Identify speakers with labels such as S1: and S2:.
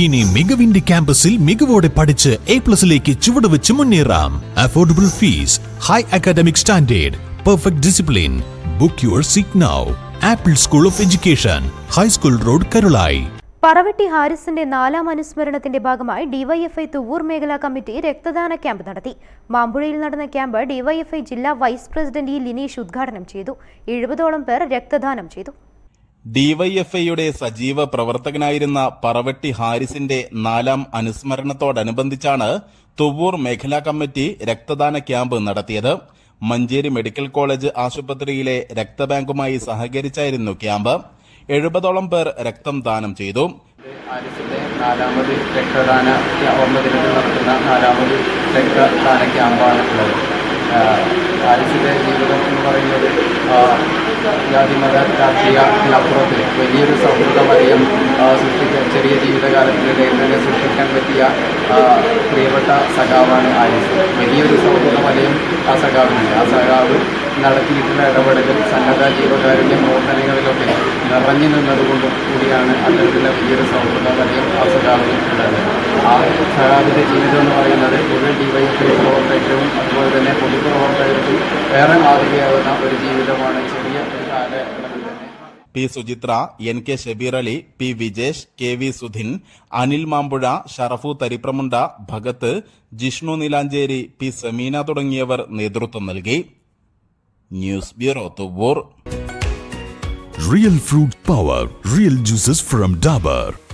S1: ഇനി മികവിന്റെ ക്യാമ്പസിൽ മികവോടെ പഠിച്ച് എ പ്ലസിലേക്ക് ചുവടുവെച്ച് മുന്നേറാം. Affordable fees high academic standard perfect discipline book your seat now apple school of education high school road Karulai
S2: Paravatti ഹാരിസിന്റെ നാലാം അനുസ്മരണത്തിന്റെ ഭാഗമായി ഡിവൈഎഫ്ഐ തുവൂർ മേഖലാ കമ്മിറ്റി രക്തദാന ക്യാമ്പ് നടത്തി. മാമ്പുഴയിൽ നടന്ന ക്യാമ്പ് ഡിവൈഎഫ്ഐ ജില്ലാ വൈസ് പ്രസിഡന്റ് ഇ ലിനീഷ് ഉദ്ഘാടനം ചെയ്തു. എഴുപതോളം പേർ രക്തദാനം ചെയ്തു.
S3: ഡിവൈഎഫ്ഐയുടെ സജീവ പ്രവർത്തകനായിരുന്ന പറവട്ടി ഹാരിസിന്റെ നാലാം അനുസ്മരണത്തോടനുബന്ധിച്ചാണ് തുവൂർ മേഖലാ കമ്മിറ്റി രക്തദാന ക്യാമ്പ് നടത്തിയത്. മഞ്ചേരി മെഡിക്കൽ കോളേജ് ആശുപത്രിയിലെ രക്തബാങ്കുമായി സഹകരിച്ചായിരുന്നു ക്യാമ്പ്. എഴുപതോളം പേർ രക്തം ദാനം ചെയ്തു.
S4: ഹാരിസിന്റെ നാലാമത് രക്തദാന ഓർമ്മ നടത്തുന്ന നാലാമത് രക്തദാന ക്യാമ്പാണ് ആരിസിന്റെ ജീവിതം എന്ന് പറയുന്നത് ജാതി മത രാഷ്ട്രീയത്തിനപ്പുറത്ത് വലിയൊരു സൗഹൃദ സൃഷ്ടിക്കാൻ ചെറിയ ജീവിതകാലത്തിൽ തന്നെ സൃഷ്ടിക്കാൻ പറ്റിയ പ്രിയപ്പെട്ട സഖാവാണ് ആരിസ് വലിയൊരു സൗഹൃദ ആ സഖാവിനുണ്ട്. ആ സഖാവ് നടത്തിയിട്ടുള്ള ഇടപെടലും സന്നദ്ധ ജീവകാരുണ്യ പ്രവർത്തനങ്ങളിലൊക്കെ നിറഞ്ഞു നിന്നതുകൊണ്ടും കൂടിയാണ് അത്തരത്തിലുള്ള വലിയൊരു സൗഹൃദ ആ സഖാവിന് ഉള്ളത്. ആ സഖാവിന്റെ ജീവിതം എന്ന് പറയുന്നത് ഒരു ഡിവൈഎഫ്ഐ പ്രവർത്തകരും അതുപോലെ തന്നെ പൊതുപ്രവർത്തകർക്കും ഏറെ മാതൃകയാകുന്ന ഒരു ജീവിതമാണ് ചെറിയ
S3: P Suchithra N K Shabeer P Vijesh K V Sudhin Anil Mampuzha Sharafu Tharipramunda Bhagath Jishnu Neelancheri P Sameena തുടങ്ങിയവർ നേതൃത്വം നൽകി news bureau Thuvur
S1: real fruit power real juices from Dabur.